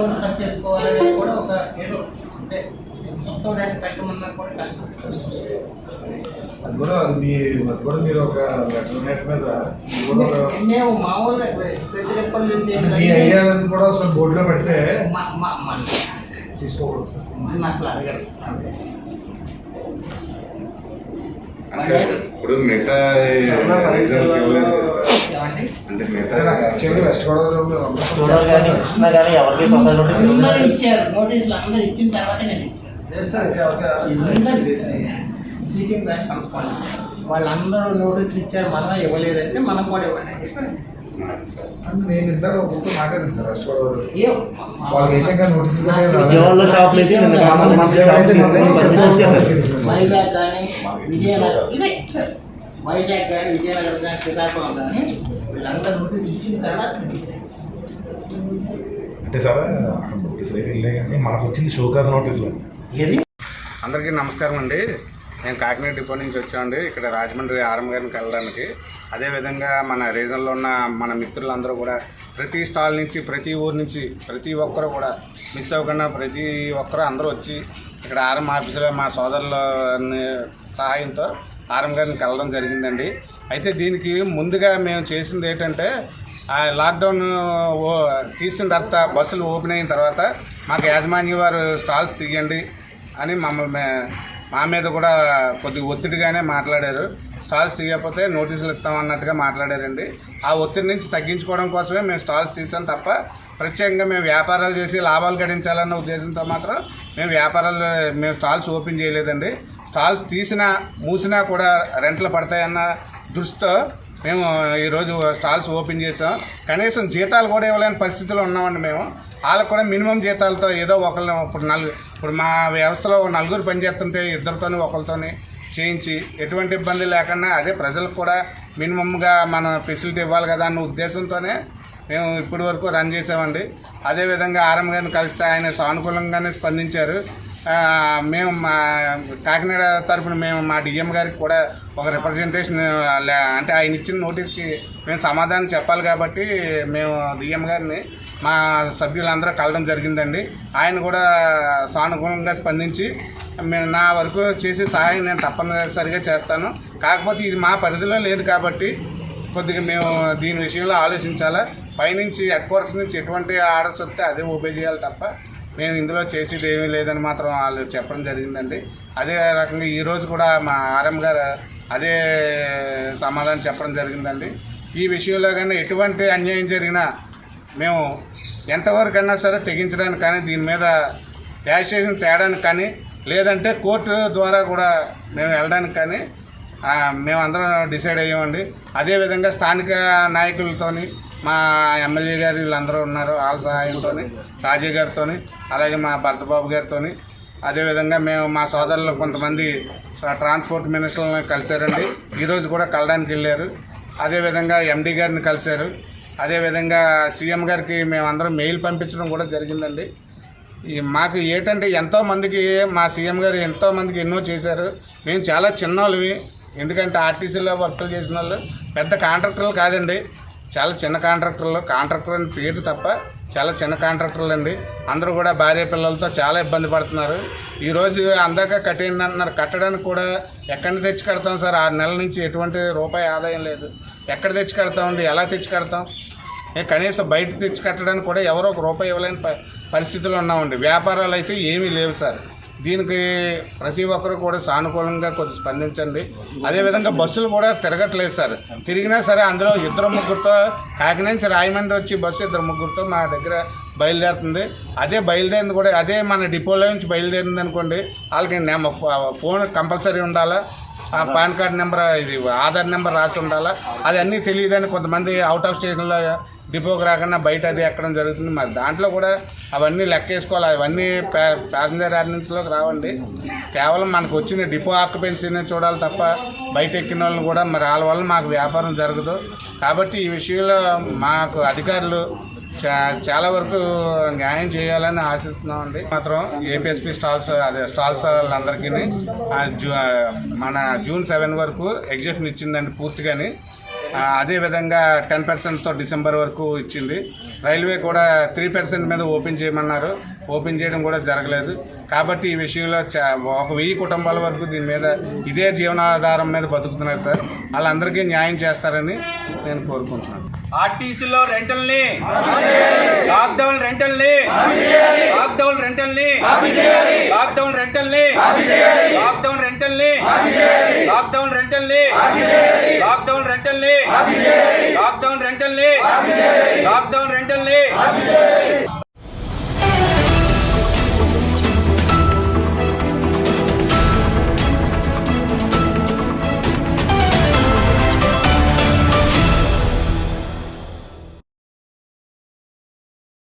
వరకు ఖర్చు చేసుకోవాలనేది కూడా ఒక ఏదో అంటే మొత్తం దాన్ని కట్టమన్నా కూడా కష్టం అది కూడా అది మీ అది కూడా మీరు ఒక లెటర్ నెట్ మీద మేము మామూలుగా పెద్దపల్లి అంటే మీ ఐడియాలను కూడా అసలు బోర్డులో పెడితే తీసుకోకూడదు సార్. అసలు అడగరు. అంటే ఇప్పుడు మిగతా అందరూ. ఇచ్చారు? నోటీసులు అందరూ ఇచ్చిన తర్వాత నేను ఇచ్చాను. వాళ్ళందరూ నోటీసులు ఇచ్చారు మనం ఇవ్వలేదంటే మనం కూడా ఇవ్వండి అని చెప్పి సార్ అంటే నేను ఇద్దరు మాట్లాడాను సార్. వైజాగ్ కానీ విజయనగరం ఇదే. వైజాగ్ కానీ విజయనగరం కానీ శ్రీకాకుళం కానీ వీళ్ళందరూ నోటీసులు ఇచ్చిన తర్వాత. అంటే సార్ నోటీస్ అయితే వెళ్ళే కానీ మనకు వచ్చింది షోకాస్ నోటీసులు. ఏది? అందరికీ నమస్కారం అండి. నేను కాకినాడ డిపో నుంచి వచ్చామండి ఇక్కడ రాజమండ్రి ఆరం గారిని కలడానికి అదేవిధంగా మన రీజన్లో ఉన్న మన మిత్రులందరూ కూడా ప్రతి స్టాల్ నుంచి ప్రతి ఊరు నుంచి ప్రతి ఒక్కరు కూడా మిస్ అవ్వకుండా ప్రతి ఒక్కరు అందరూ వచ్చి ఇక్కడ ఆరం ఆఫీసులో మా సోదరుల సహాయంతో ఆర్ఎం గారిని కలవడం జరిగిందండి. అయితే దీనికి ముందుగా మేము చేసింది ఏంటంటే ఆ లాక్డౌన్ ఓ తీసిన తర్వాత బస్సులు ఓపెన్ అయిన తర్వాత మాకు యాజమాన్య వారు స్టాల్స్ తీయండి అని మమ్మల్ని మా మీద కూడా కొద్దిగా ఒత్తిడిగానే మాట్లాడారు. స్టాల్స్ తీయకపోతే నోటీసులు ఇస్తామన్నట్టుగా మాట్లాడారండి. ఆ ఒత్తిడి నుంచి తగ్గించుకోవడం కోసమే మేము స్టాల్స్ తీసాం తప్ప ప్రత్యేకంగా మేము వ్యాపారాలు చేసి లాభాలు గడించాలన్న ఉద్దేశంతో మాత్రం మేము వ్యాపారాలు మేము స్టాల్స్ ఓపెన్ చేయలేదండి. స్టాల్స్ తీసినా మూసినా కూడా రెంట్లు పడతాయన్న దృష్టితో మేము ఈరోజు స్టాల్స్ ఓపెన్ చేసాం కనీసం జీతాలు కూడా ఇవ్వలేని పరిస్థితిలో ఉన్నామండి మేము. వాళ్ళకు కూడా మినిమం జీతాలతో ఏదో ఒకళ్ళు ఇప్పుడు నలుగు ఇప్పుడు మా వ్యవస్థలో నలుగురు పనిచేస్తుంటే ఇద్దరితోని ఒకరితోని చేయించి ఎటువంటి ఇబ్బంది లేకుండా అదే ప్రజలకు కూడా మినిమంగా మన ఫెసిలిటీ ఇవ్వాలి కదా అన్న ఉద్దేశంతోనే మేము ఇప్పటి వరకు రన్ చేసామండి అదేవిధంగా ఆర్ఎం గారిని కలిస్తే ఆయన సానుకూలంగానే స్పందించారు. మేము మా కాకినాడ తరపున మేము మా డిఎం గారికి కూడా ఒక రిప్రజెంటేషన్ లే- అంటే ఆయన ఇచ్చిన నోటీస్కి మేము సమాధానం చెప్పాలి కాబట్టి మేము డిఎం గారిని మా సభ్యులందరూ కలవడం జరిగిందండి. ఆయన కూడా సానుకూలంగా స్పందించి మేము నా వరకు చేసే సహాయం నేను తప్పనిసరిగా చేస్తాను. కాకపోతే ఇది మా పరిధిలో లేదు కాబట్టి కొద్దిగా మేము దీని విషయంలో ఆలోచించాలా? పైనుంచి హెడ్ క్వార్టర్స్ నుంచి ఎటువంటి ఆర్డర్స్ వస్తే అదే ఓబే చేయాలి తప్ప మేము ఇందులో చేసేది ఏమీ లేదని మాత్రం వాళ్ళు చెప్పడం జరిగిందండి. అదే రకంగా ఈరోజు కూడా మా ఆర్ఎం గారు అదే సమాధానం చెప్పడం జరిగిందండి. ఈ విషయంలో కానీ ఎటువంటి అన్యాయం జరిగినా మేము ఎంతవరకన్నా సరే తెగించడానికి కానీ దీని మీద యాజిటేషన్ తేడానికి కానీ లేదంటే కోర్టు ద్వారా కూడా మేము వెళ్ళడానికి కానీ మేమందరం డిసైడ్ అయ్యామండి. అదేవిధంగా స్థానిక నాయకులతోని మా ఎమ్మెల్యే గారు వీళ్ళందరూ ఉన్నారు వాళ్ళ సహాయంతో రాజీ గారితో అలాగే మా భర్తబాబు గారితో అదేవిధంగా మేము మా సోదరులు కొంతమంది ట్రాన్స్పోర్ట్ మినిస్టర్లను కలిశారండి. ఈరోజు కూడా కలడానికి వెళ్ళారు. అదేవిధంగా ఎండి గారిని కలిశారు. అదేవిధంగా సీఎం గారికి మేమందరం మెయిల్ పంపించడం కూడా జరిగిందండి. ఈ మాకు ఏంటంటే ఎంతోమందికి మా సీఎం గారు ఎంతోమందికి ఎన్నో చేశారు. మేము చాలా చిన్నోళ్ళవి ఎందుకంటే ఆర్టీసీలో వర్కులు చేసిన వాళ్ళు పెద్ద కాంట్రాక్టర్లు కాదండి. చాలా చిన్న కాంట్రాక్టర్లు కాంట్రాక్టర్ అని పేరు తప్ప చాలా చిన్న కాంట్రాక్టర్లు అండి. అందరూ కూడా భార్య పిల్లలతో చాలా ఇబ్బంది పడుతున్నారు. ఈరోజు అందాక కట్టేయండి అంటున్నారు. కట్టడానికి కూడా ఎక్కడిని తెచ్చి కడతాం సార్? ఆరు నెలల నుంచి ఎటువంటి రూపాయి ఆదాయం లేదు. ఎక్కడ తెచ్చి కడతామండి ఎలా తెచ్చి కడతాం? కనీసం బయట తెచ్చి కట్టడానికి కూడా ఎవరో ఒక రూపాయి ఇవ్వలేని ప- ఉన్నామండి. వ్యాపారాలు అయితే ఏమీ లేవు సార్. దీనికి ప్రతి ఒక్కరు కూడా సానుకూలంగా కొంచెం స్పందించండి. అదేవిధంగా బస్సులు కూడా తిరగట్లేదు సార్. తిరిగినా సరే అందులో ఇద్దరు ముగ్గురుతో కాకినాడ నుంచి రాయమండ్రి వచ్చి బస్సు ఇద్దరు ముగ్గురుతో మా దగ్గర బయలుదేరుతుంది. అదే బయలుదేరింది కూడా అదే మన డిపోలో నుంచి బయలుదేరింది అనుకోండి వాళ్ళకి నెంబర్ ఫోన్ కంపల్సరీ ఉండాలా? ఆ పాన్ కార్డ్ నెంబర్ ఇది ఆధార్ నెంబర్ రాసి ఉండాలా? అది అన్నీ తెలియదని కొంతమంది అవుట్ ఆఫ్ స్టేషన్లో డిపోకి రాకుండా బయట అది ఎక్కడం జరుగుతుంది. మరి దాంట్లో కూడా అవన్నీ లెక్కేసుకోవాలి. అవన్నీ ప్యాసింజర్ ఆర్డినెన్స్లోకి రావండి. కేవలం మనకు వచ్చిన డిపో ఆక్యుపెన్సీని చూడాలి తప్ప బయట ఎక్కిన వాళ్ళని కూడా మరి వాళ్ళ వల్ల మాకు వ్యాపారం జరగదు. కాబట్టి ఈ విషయంలో మాకు అధికారులు చా- చాలా వరకు న్యాయం చేయాలని ఆశిస్తున్నామండి. మాత్రం ఏపీఎస్పీ స్టాల్స్ అదే స్టాల్స్ వాళ్ళందరికీ జూ మన జూన్ సెవెన్ వరకు ఎగ్జిబిషన్ ఇచ్చిందండి పూర్తిగాని. అదేవిధంగా టెన్ పర్సెంట్తో డిసెంబర్ వరకు ఇచ్చింది. రైల్వే కూడా త్రీ పర్సెంట్ మీద ఓపెన్ చేయమన్నారు. ఓపెన్ చేయడం కూడా జరగలేదు. కాబట్టి ఈ విషయంలో చా- ఒక వెయ్యి కుటుంబాల వరకు దీని మీద ఇదే జీవనాధారం మీద బతుకుతున్నారు సార్. వాళ్ళందరికీ న్యాయం చేస్తారని నేను కోరుకుంటున్నాను. ఆర్టీసీలో రెంటల్ని. లాక్డౌన్ రెంటల్ని. లాక్డౌన్ రెంటల్ని. లాక్డౌన్ రెంటల్ని. లాక్డౌన్ రెంటల్ని. లాక్డౌన్ రెంటల్ని. లాక్డౌన్ రెంటల్ని. లాక్డౌన్ రెంటల్ని. లాక్డౌన్ రెంటల్ని.